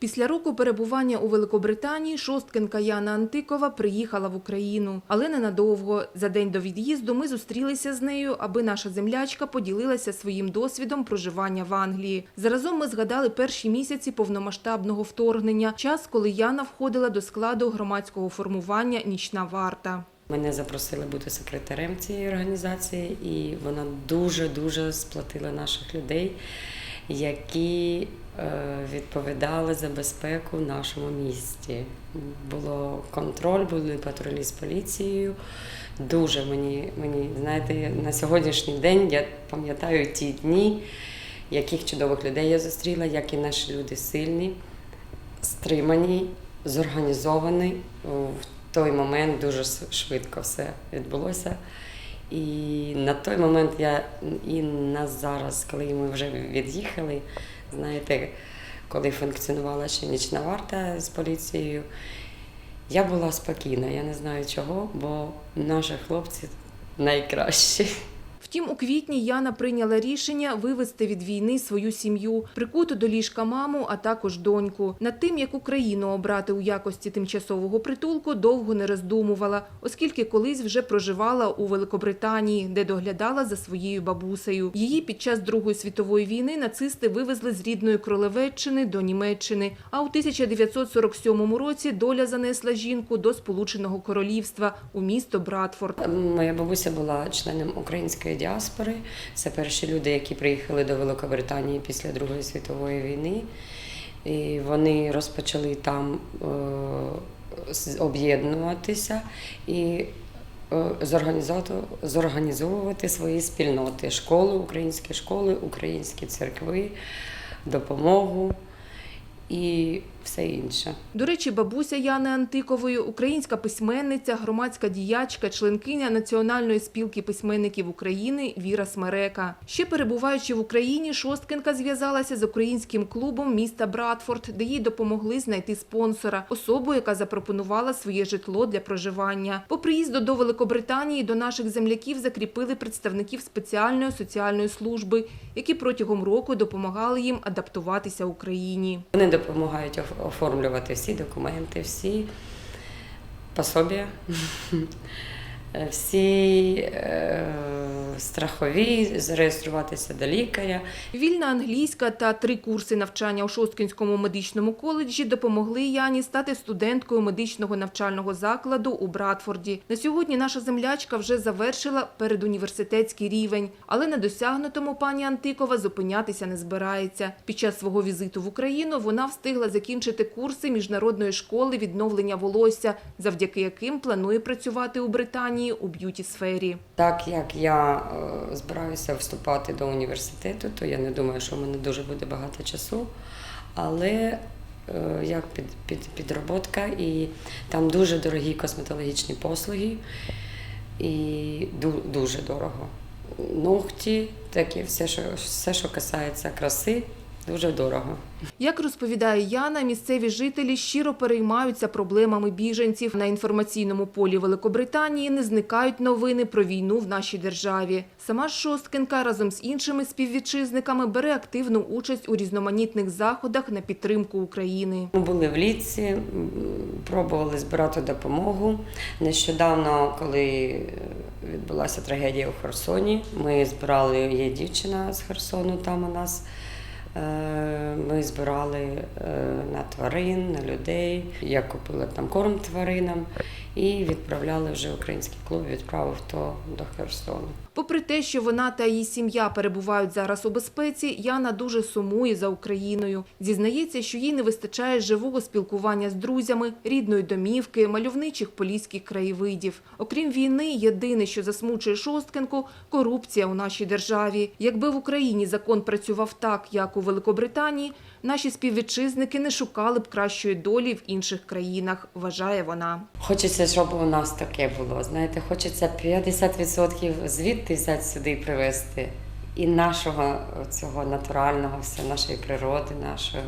Після року перебування у Великобританії шосткинка Яна Антикова приїхала в Україну, але ненадовго. За день до від'їзду ми зустрілися з нею, аби наша землячка поділилася своїм досвідом проживання в Англії. Заразом ми згадали перші місяці повномасштабного вторгнення, час, коли Яна входила до складу громадського формування Нічна варта. Мене запросили бути секретарем цієї організації, і вона дуже-дуже сплатила наших людей, які е, відповідали за безпеку в нашому місті. Було контроль, були патрулі з поліцією. Дуже мені, мені, знаєте, на сьогоднішній день я пам'ятаю ті дні, яких чудових людей я зустріла, які наші люди сильні, стримані, зорганізовані. В той момент дуже швидко все відбулося. І на той момент я і на зараз, коли ми вже від'їхали, знаєте, коли функціонувала ще нічна варта з поліцією, я була спокійна. Я не знаю чого, бо наші хлопці найкращі. Втім, у квітні Яна прийняла рішення вивезти від війни свою сім'ю, прикуту до ліжка маму, а також доньку. Над тим, яку країну обрати у якості тимчасового притулку, довго не роздумувала, оскільки колись вже проживала у Великобританії, де доглядала за своєю бабусею. Її під час Другої світової війни нацисти вивезли з рідної Кролевеччини до Німеччини. А у 1947 році доля занесла жінку до Сполученого Королівства у місто Братфорд. Моя бабуся була членом української діаспори. Це перші люди, які приїхали до Великобританії після Другої світової війни. І вони розпочали там е, об'єднуватися і е, зорганізовувати свої спільноти, школи, українські школи, українські церкви, допомогу і все інше. До речі, бабуся Яни Антикової, українська письменниця, громадська діячка, членкиня Національної спілки письменників України Віра Смерека. Ще перебуваючи в Україні, Шосткинка зв'язалася з українським клубом міста Братфорд, де їй допомогли знайти спонсора, особу, яка запропонувала своє житло для проживання. По приїзду до Великобританії до наших земляків закріпили представників спеціальної соціальної служби, які протягом року допомагали їм адаптуватися Україні. Вони допомагають оформлювати всі документи, всі пособія, всі е, страхові, зареєструватися до лікаря. Вільна англійська та три курси навчання у Шосткінському медичному коледжі допомогли Яні стати студенткою медичного навчального закладу у Братфорді. На сьогодні наша землячка вже завершила передуніверситетський рівень, але на досягнутому пані Антикова зупинятися не збирається. Під час свого візиту в Україну вона встигла закінчити курси міжнародної школи відновлення волосся, завдяки яким планує працювати у Британії у б'юті сфері. Так як я е, збираюся вступати до університету, то я не думаю, що в мене дуже буде багато часу. Але е, як під, під, підроботка, і там дуже дорогі косметологічні послуги, і ду- дуже дорого. Ногті, таке все, що, все, що касається краси, дуже дорого. Як розповідає Яна, місцеві жителі щиро переймаються проблемами біженців. На інформаційному полі Великобританії не зникають новини про війну в нашій державі. Сама Шосткинка разом з іншими співвітчизниками бере активну участь у різноманітних заходах на підтримку України. Ми були в Ліці, пробували збирати допомогу. Нещодавно, коли відбулася трагедія у Херсоні, ми збирали, є дівчина з Херсону там у нас. Е, Ми збирали е, на тварин, на людей. Я купила там корм тваринам і відправляли вже український клуб, відправив то до Херсону. Попри те, що вона та її сім'я перебувають зараз у безпеці, Яна дуже сумує за Україною. Зізнається, що їй не вистачає живого спілкування з друзями, рідної домівки, мальовничих поліських краєвидів. Окрім війни, єдине, що засмучує Шосткинку – корупція у нашій державі. Якби в Україні закон працював так, як у Великобританії, наші співвітчизники не шукали б кращої долі в інших країнах, вважає вона. Хочеться, щоб у нас таке було. Знаєте, хочеться 50% звідти взяти сюди і привезти. І нашого цього натурального, все, нашої природи, нашої,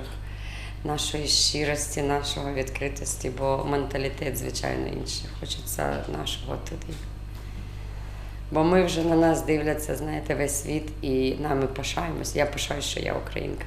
нашої щирості, нашого відкритості, бо менталітет, звичайно, інший. Хочеться нашого туди. Бо ми вже на нас дивляться, знаєте, весь світ, і нами пишаємось. Я пишаюсь, що я українка.